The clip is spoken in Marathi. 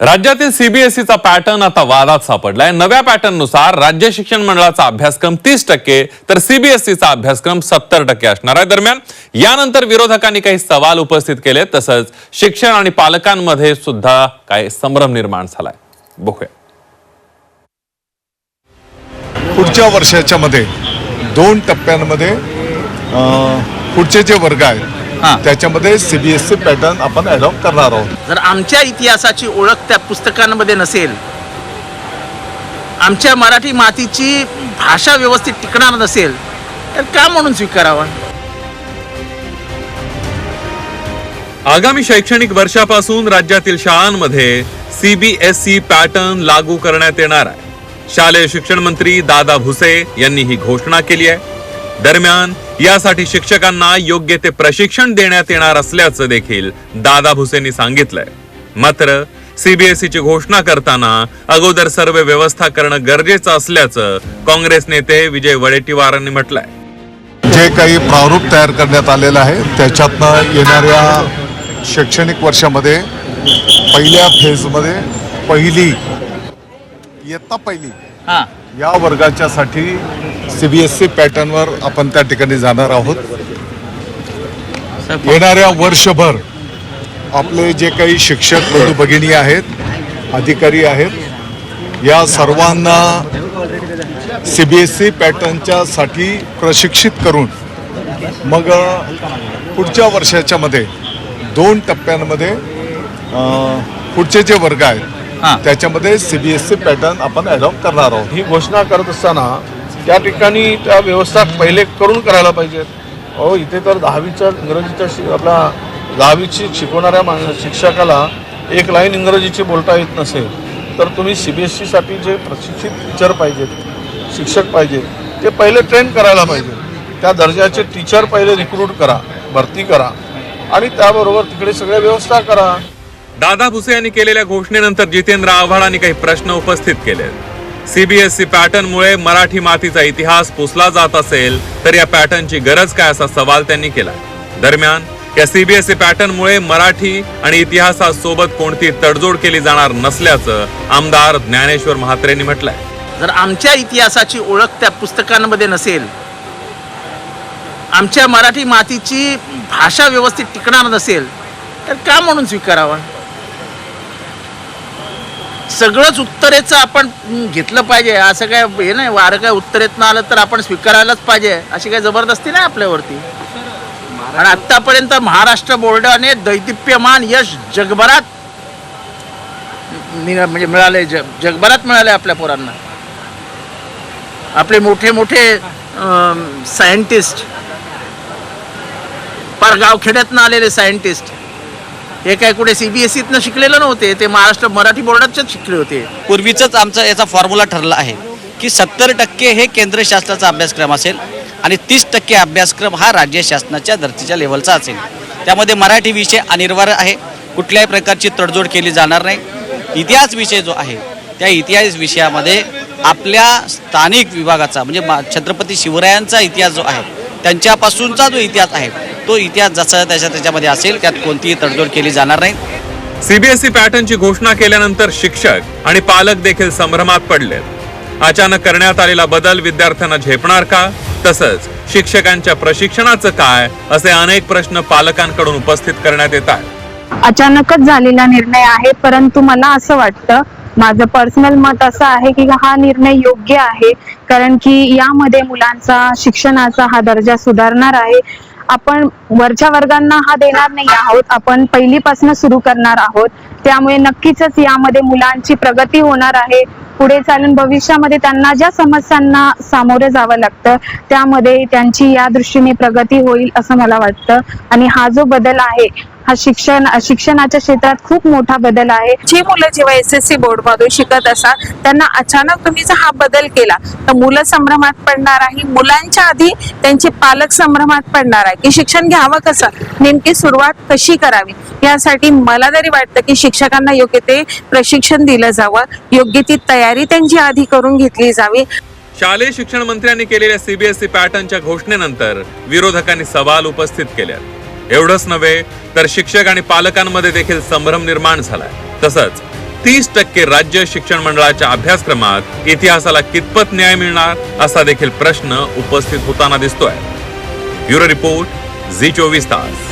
राज्यातील सीबीएसईचा पॅटर्न आता वादात सापडलाय. नव्या पॅटर्ननुसार राज्य शिक्षण मंडळाचा अभ्यासक्रम तीस टक्के तर सीबीएसईचा अभ्यासक्रम सत्तर टक्के असणार आहे. दरम्यान यानंतर विरोधकांनी काही सवाल उपस्थित केले तसंच शिक्षण आणि पालकांमध्ये सुद्धा काही संभ्रम निर्माण झालाय. बघूया. पुढच्या वर्षाच्या मध्ये दोन टप्प्यांमध्ये पुढचे जे वर्ग आहेत हा. त्याच्यामध्ये सीबीएसई पॅटर्न आपण अडॉप्ट करणार आहोत. जर आमच्या इतिहासाची ओळख त्या पुस्तकांमध्ये नसेल आमच्या मराठी मातीची भाषा व्यवस्थित टिकणार नसेल तर का म्हणून स्वीकारावा? आगामी शैक्षणिक वर्षापासून राज्यातील शाळांमध्ये सीबीएसई पॅटर्न लागू करण्यात येणार आहे. शालेय शिक्षण मंत्री दादा भुसे यांनी ही घोषणा केली आहे. दरम्यान यासाठी शिक्षकांना योग्य ते प्रशिक्षण देण्यात येणार असल्याचं देखील दादा भुसेंनी सांगितलंय. मात्र सीबीएसई ची घोषणा करताना अगोदर सर्व व्यवस्था करणं गरजेचं असल्याचं काँग्रेस नेते विजय वडेट्टीवारांनी म्हटलंय. जे काही प्रारूप तयार करण्यात आलेलं आहे त्याच्यातनं येणाऱ्या शैक्षणिक वर्षामध्ये पहिल्या फेजमध्ये पहिली इयत्ता पहिली हा. या वर्गाच्यासाठी सीबीएसई पॅटर्नवर आपण त्या ठिकाणी जाणार आहोत येणाऱ्या वर्षभर आपले जे काही शिक्षक बंधू भगिनी आहेत अधिकारी आहेत या सर्वांना सी बी एस सी पॅटर्नच्या साठी प्रशिक्षित करून मग पुढच्या वर्षाच्या मध्ये दोन टप्प्यांमध्ये पुढचे जे वर्ग. आहेत त्याच्यामध्ये C B S C pattern आपण अडॉप्ट करणार आहोत. ही घोषणा करत असताना त्या ठिकाणी त्या व्यवस्था पहिले करून करायला पाहिजेत. अहो इथे तर दहावीच्या इंग्रजीच्या शि आपला दहावीची शिकवणाऱ्या मा शिक्षकाला एक लाईन इंग्रजीची बोलता येत नसेल तर तुम्ही सी बी एस सीसाठी जे प्रशिक्षित टीचर पाहिजेत शिक्षक पाहिजेत ते पहिले ट्रेन करायला पाहिजे त्या दर्जाचे टीचर पहिले रिक्रूट करा भरती करा आणि त्याबरोबर तिकडे सगळ्या व्यवस्था करा. दादा भुसे यांनी केलेल्या घोषणेनंतर जितेंद्र आव्हाडांनी काही प्रश्न उपस्थित केले. सीबीएसई पॅटर्नमुळे मराठी मातीचा इतिहास पुसला जात असेल तर या पॅटर्नची गरज काय असा सवाल त्यांनी केला. दरम्यान या सीबीएसई पॅटर्नमुळे मराठी आणि इतिहासासोबत कोणती तडजोड केली जाणार नसल्याचं आमदार ज्ञानेश्वर म्हात्रेंनी म्हटलंय. जर आमच्या इतिहासाची ओळख त्या पुस्तकांमध्ये नसेल आमच्या मराठी मातीची भाषा व्यवस्थित टिकणार नसेल तर का म्हणून स्वीकारावा? सगळंच उत्तरेचं आपण घेतलं पाहिजे. असं काय हे नाही वारं काय उत्तरेतनं आलं तर आपण स्वीकारायलाच पाहिजे. अशी काय जबरदस्ती नाही आपल्यावरती. आणि आतापर्यंत महाराष्ट्र बोर्डाने दैदिप्यमान यश जगभरात म्हणजे मिळाले जग जगभरात मिळाले आपल्या पोरांना. आपले मोठे मोठे सायंटिस्ट पार गावखेड्यातनं आलेले सायंटिस्ट हे काय कुठे सीबीएसईतनं शिकलेलं नव्हते ते महाराष्ट्र मराठी बोर्डातच शिकले होते. पूर्वीचंच आमचा याचा फॉर्म्युला ठरला आहे की सत्तर टक्के हे केंद्र शासनाचा अभ्यासक्रम असेल आणि तीस टक्के अभ्यासक्रम हा राज्य शासनाच्या धर्तीच्या लेवलचा असेल. त्यामध्ये मराठी विषय अनिर्वार्य आहे कुठल्याही प्रकारची तडजोड केली जाणार नाही. इतिहास विषय जो आहे त्या इतिहास विषयामध्ये आपल्या स्थानिक विभागाचा म्हणजे मा- छत्रपती शिवरायांचा इतिहास जो आहे त्यांच्यापासूनचा जो इतिहास आहे तो इतिहास जसा त्याच्या त्याच्यामध्ये असेल त्यात कोणतीही तडजोड केली जाणार नाही. सीबीएसई पॅटर्नची घोषणा केल्यानंतर शिक्षक आणि पालक देखील संभ्रमात पडलेत अचानक करण्यात आलेला बदल विद्यार्थ्यांना झेपणार का? तसंच शिक्षकांच्या प्रशिक्षणाचं काय? असे अनेक प्रश्न पालकांकडून उपस्थित करण्यात येत आहेत. अचानकच झालेला निर्णय आहे परंतु मला असं वाटतं माझं पर्सनल मत असं आहे की हा निर्णय योग्य आहे. कारण की यामध्ये मुलांचा शिक्षणाचा हा दर्जा सुधारणार आहे. आपण वरच्या वर्गांना हा देणार नाही आहोत. आपण पहिलीपासून सुरू करणार आहोत. त्यामुळे नक्कीच यामध्ये मुलांची प्रगती होणार आहे. पुढे चालून भविष्यामध्ये त्यांना ज्या समस्यांना सामोरे जावं लागतं त्यामध्ये त्यांची या दृष्टीने प्रगती होईल असं मला वाटतं. आणि हा जो बदल आहे हा शिक्षण शिक्षणाच्या क्षेत्रात खूप मोठा बदल आहे. जी मुलं जेव्हा एस एस सी बोर्ड मधून शिकत असाल त्यांना अचानक तुम्ही जर हा बदल केला तर मुलं संभ्रमात पडणार आहे. मुलांच्या आधी त्यांचे पालक संभ्रमात पडणार आहे. की शिक्षण घ्यावं कसं? नेमकी सुरुवात कशी करावी? यासाठी मला तरी वाटतं की शिक्षकांना योग्य ते प्रशिक्षण दिलं जावं. योग्य ती तयारी त्यांची आधी करून घेतली जावी. शालेय शिक्षण मंत्र्यांनी केलेल्या सीबीएसई पॅटर्नच्या घोषणेनंतर विरोधकांनी सवाल उपस्थित केले एवढंच नव्हे तर शिक्षक आणि पालकांमध्ये देखील संभ्रम निर्माण झालाय. तसंच तीस टक्के राज्य शिक्षण मंडळाच्या अभ्यासक्रमात इतिहासाला कितपत न्याय मिळणार असा देखील प्रश्न उपस्थित होताना दिसतोय. ब्युरो रिपोर्ट झी चोवीस तास.